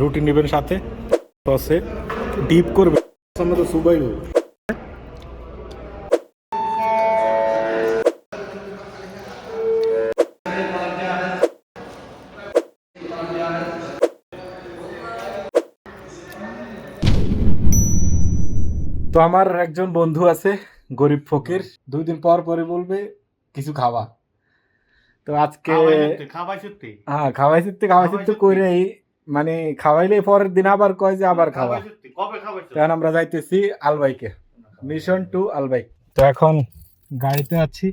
রুটি নেবেন সাথে সসে ডিপ করবেন। সামনে তো সুবাই তো আমার একজন বন্ধু আছে গরিব ফকির। দুই দিন পর পরে বলবে কিছু খাওয়া তো আজকে খাবাই সত্যি হ্যাঁ খাওয়াই সিদ্ধ খাওয়াই সিদ্ধ করেই মানে খাওয়াইলে পরের দিন আবার কয় যে আবার খাওয়া। তখন আমরা যাইতেছি আলবাইকে। মিশন টু আলবাই তো এখন গাড়িতে আছি।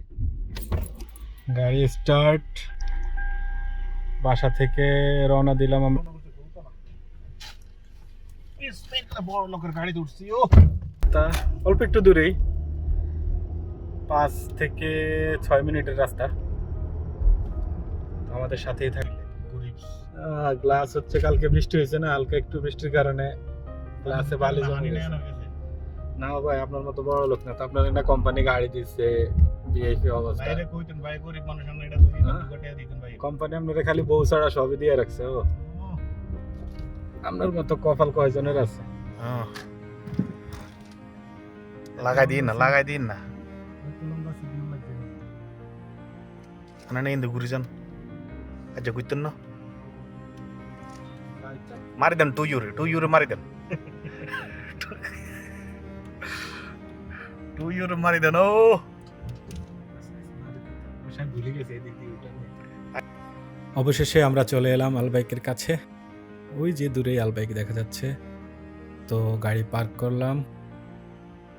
গাড়ি স্টার্ট বাসা থেকে রওনা দিলাম আমরা। বড় লোকের গাড়িতে উঠছি ও। তা অল্প একটু দূরেই। পাঁচ থেকে ছয় মিনিটের রাস্তা। আমাদের সাথেই থাকলে গ্লাস হচ্ছে কালকে বৃষ্টি হয়েছে না? হালকা একটু বৃষ্টির কারণে গ্লাসে বালি জমে গেছে। না ভাই আপনার মতো বড় লোক না তো। আপনার একটা কোম্পানি গাড়ি দিচ্ছে ভিআইপি অবস্থা। বাইরে কইতেন ভাই গরিব মানুষ আমরা এটা দুই হ্যাঁ? দিতেন ভাই। কোম্পানি আপনারা খালি বউ ছাড়া সবই দিয়ে রাখছে ও। আপনার মতো কপাল কয়জনের আছে? লাগাই দিন না লাগাই দিন না। মানে কিন্তু ঘুরে যান। আচ্ছা ঘুরতেন না? মারি দেন টু ইউরে টু ইউরে মারি দেন টু ইউরে মারি দেন ও অবশেষে আমরা চলে এলাম আলবাইকের কাছে। ওই যে দূরেই আলবাইক দেখা যাচ্ছে। তো গাড়ি পার্ক করলাম।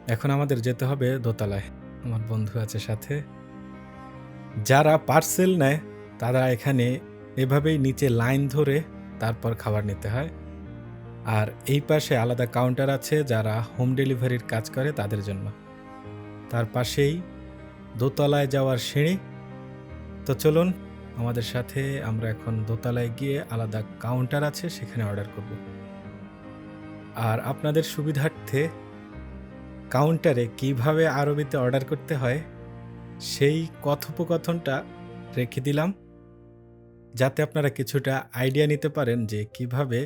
এখন আমাদের যেতে হবে দোতলায়। আমার বন্ধু আছে সাথে। যারা পার্সেল নেয়, তারা এখানে এভাবেই নিচে লাইন ধরে তারপর খাবার নিতে হয়। আর এই পাশে আলাদা কাউন্টার আছে যারা হোম ডেলিভারির কাজ করে তাদের জন্য। তার পাশেই দোতলায় যাওয়ার সিঁড়ি। তো চলুন, আমাদের সাথে আমরা এখন দোতলায় গিয়ে আলাদা কাউন্টার আছে সেখানে অর্ডার করব। আর আপনাদের সুবিধার্থে কাউন্টারে কীভাবে আরবিতে অর্ডার করতে হয়, সেই কথোপকথনটা রেখে দিলাম। যাতে আপনারা কিছুটা আইডিয়া নিতে পারেন যে কিভাবে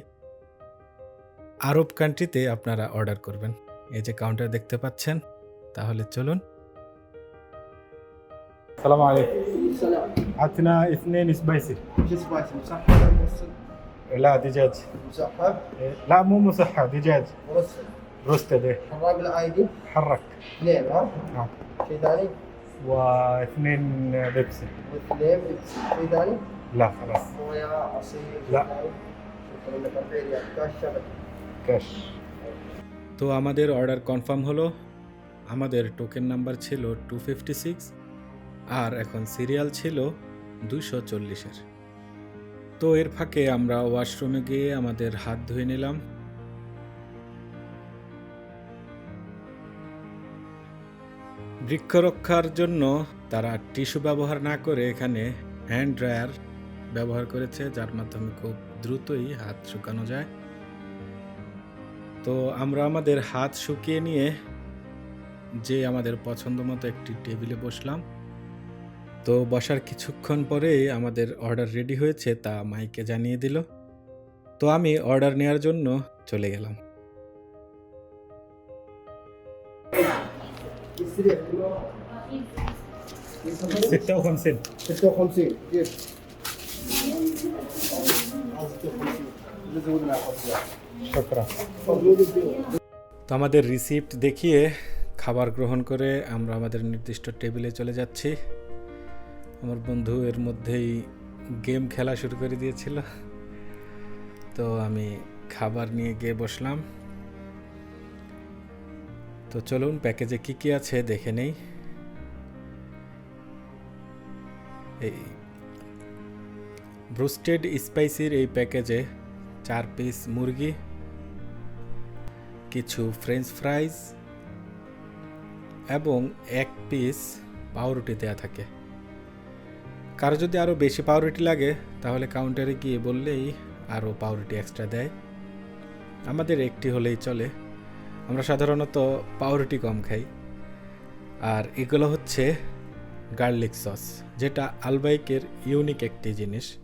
আরব কান্ট্রিতে আপনারা অর্ডার করবেন এই যে কাউন্টার দেখতে পাচ্ছেন তাহলে চলুন সালাম আলাইকুম عطنا اثنين سبايسي مش سبايسي مسحب مرسل لا دجاج مسحب لا مو مسحب دجاج مرسل روستد إيه. حراق العادي حرك اثنين ها نعم شيء ثاني واثنين بيبسي واثنين شيء ثاني لا خلاص مويه عصير لا. شيء ثاني شكرا لك الخير يا كاش شبك ক্যাশ তো আমাদের অর্ডার কনফার্ম হলো আমাদের টোকেন নাম্বার ছিল টু ফিফটি সিক্স আর এখন সিরিয়াল ছিল দুইশো চল্লিশের তো এর ফাঁকে আমরা ওয়াশরুমে গিয়ে আমাদের হাত ধুয়ে নিলাম বৃক্ষরক্ষার জন্য তারা টিস্যু ব্যবহার না করে এখানে হ্যান্ড ড্রায়ার ব্যবহার করেছে যার মাধ্যমে খুব দ্রুতই হাত শুকানো যায়। তো আমরা আমাদের হাত শুকিয়ে নিয়ে যে আমাদের পছন্দ মতো একটি টেবিলে বসলাম। তো বসার কিছুক্ষণ পরেই আমাদের অর্ডার রেডি হয়েছে তা মাইকে জানিয়ে দিল। তো আমি অর্ডার নেওয়ার জন্য চলে গেলাম। সেটাও কমসেন সেটাও কমসেন তো আমাদের রিসিপ্ট দেখিয়ে খাবার গ্রহণ করে আমরা আমাদের নির্দিষ্ট টেবিলে চলে যাচ্ছি। আমার বন্ধু এর মধ্যেই গেম খেলা শুরু করে দিয়েছিল। তো আমি খাবার নিয়ে গিয়ে বসলাম। তো চলুন প্যাকেজে কি কি আছে দেখে নেই। এই ব্রোস্টেড স্পাইসির এই প্যাকেজে চার পিস মুরগি, কিছু ফ্রেঞ্চ ফ্রাইজ এবং এক পিস পাউরুটি দেওয়া থাকে। কারও যদি আরও বেশি পাউরুটি লাগে, তাহলে কাউন্টারে গিয়ে বললেই আরও পাউরুটি এক্সট্রা দেয়। আমাদের একটি হলেই চলে। আমরা সাধারণত পাউরুটি কম খাই। আর এগুলো হচ্ছে গার্লিক সস যেটা আলবাইকের ইউনিক একটি জিনিস।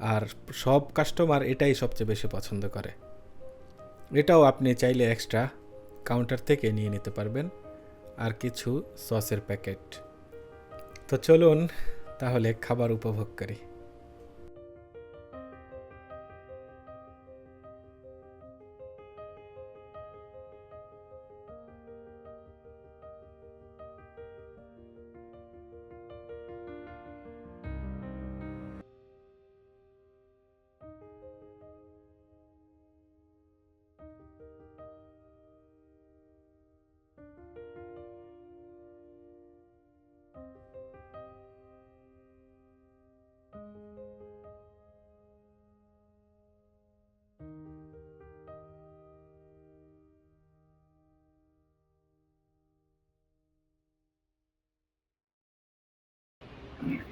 আর সব কাস্টমার এটাই সবচেয়ে বেশি পছন্দ করে। এটাও আপনি চাইলে এক্সট্রা কাউন্টার থেকে নিয়ে নিতে পারবেন আর কিছু সসের প্যাকেট তো চলুন তাহলে খাবার উপভোগ করি।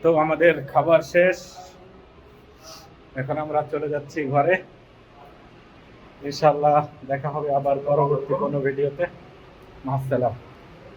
তো আমাদের খাবার শেষ। এখন আমরা চলে যাচ্ছি ঘরে। ইনশাল্লাহ দেখা হবে আবার পরবর্তী কোনো ভিডিওতে। মাসালাম